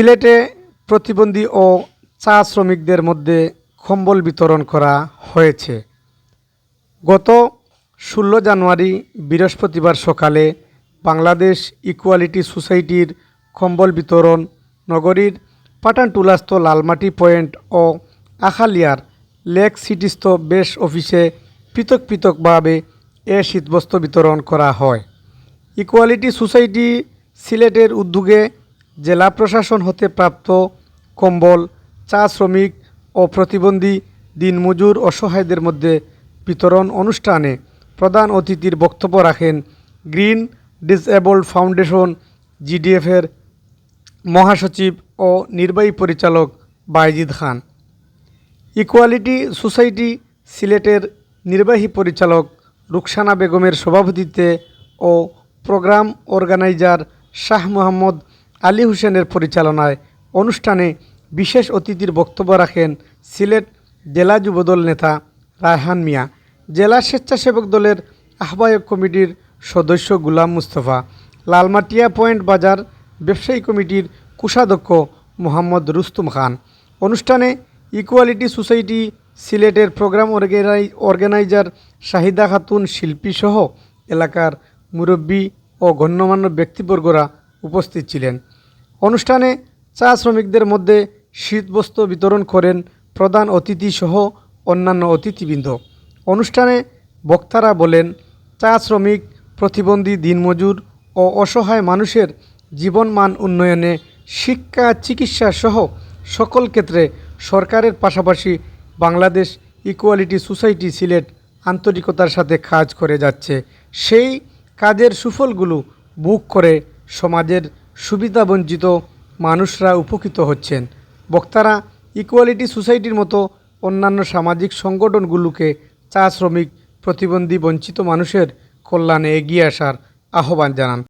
সিলেটে প্রতিবন্ধী ও চা শ্রমিকদের মধ্যে কম্বল বিতরণ করা হয়েছে। গত ষোলো জানুয়ারি বৃহস্পতিবার সকালে বাংলাদেশ ইকুয়ালিটি সোসাইটির কম্বল বিতরণ নগরীর পাঠানটুলাস্থ লালমাটি পয়েন্ট ও আখালিয়ার লেক সিটিস্থ বেশ অফিসে পৃথক পৃথকভাবে এ শীতবস্ত্র বিতরণ করা হয়। ইকুয়ালিটি সোসাইটি সিলেটের উদ্যোগে জেলা প্রশাসন হতে প্রাপ্ত কম্বল, চা শ্রমিক ও প্রতিবন্ধী, দিনমজুর অসহায়দের মধ্যে বিতরণ অনুষ্ঠানে প্রধান অতিথির বক্তব্য রাখেন গ্রিন ডিসএবলড ফাউন্ডেশন জিডিএফের মহাসচিব ও নির্বাহী পরিচালক বাইজিদ খান। ইকুয়ালিটি সোসাইটি সিলেটের নির্বাহী পরিচালক রুকসানা বেগমের সভাপতিত্বে ও প্রোগ্রাম অর্গানাইজার শাহ মোহাম্মদ আলী হোসেনের পরিচালনায় অনুষ্ঠানে বিশেষ অতিথির বক্তব্য রাখেন সিলেট জেলা যুবদল নেতা রায়হান মিয়া, জেলা স্বেচ্ছাসেবক দলের আহ্বায়ক কমিটির সদস্য গুলাম মুস্তফা, লালমাটিয়া পয়েন্ট বাজার ব্যবসায়ী কমিটির কোষাধ্যক্ষ মোহাম্মদ রুস্তুম খান। অনুষ্ঠানে ইকুয়ালিটি সোসাইটি সিলেটের প্রোগ্রাম অর্গানাই, অর্গানাইজার শাহিদা খাতুন শিল্পীসহ এলাকার মুরব্বী ও গণ্যমান্য ব্যক্তিবর্গরা উপস্থিত ছিলেন। অনুষ্ঠানে চা শ্রমিকদের মধ্যে শীতবস্ত্র বিতরণ করেন প্রধান অতিথিসহ অন্যান্য অতিথিবৃন্দ। অনুষ্ঠানে বক্তারা বলেন, চা শ্রমিক, প্রতিবন্ধী দিনমজুর ও অসহায় মানুষের জীবনমান উন্নয়নে শিক্ষা, চিকিৎসা সহ সকল ক্ষেত্রে সরকারের পাশাপাশি বাংলাদেশ ইকুয়ালিটি সোসাইটি সিলেট আন্তরিকতার সাথে কাজ করে যাচ্ছে। সেই কাজের সুফলগুলো বুক করে সমাজের সুবিধাবঞ্চিত মানুষরা উপকৃত হচ্ছেন। বক্তারা ইকুয়ালিটি সোসাইটির মতো অন্যান্য সামাজিক সংগঠনগুলোকে চা শ্রমিক প্রতিবন্ধী বঞ্চিত মানুষের কল্যাণে এগিয়ে আসার আহ্বান জানান।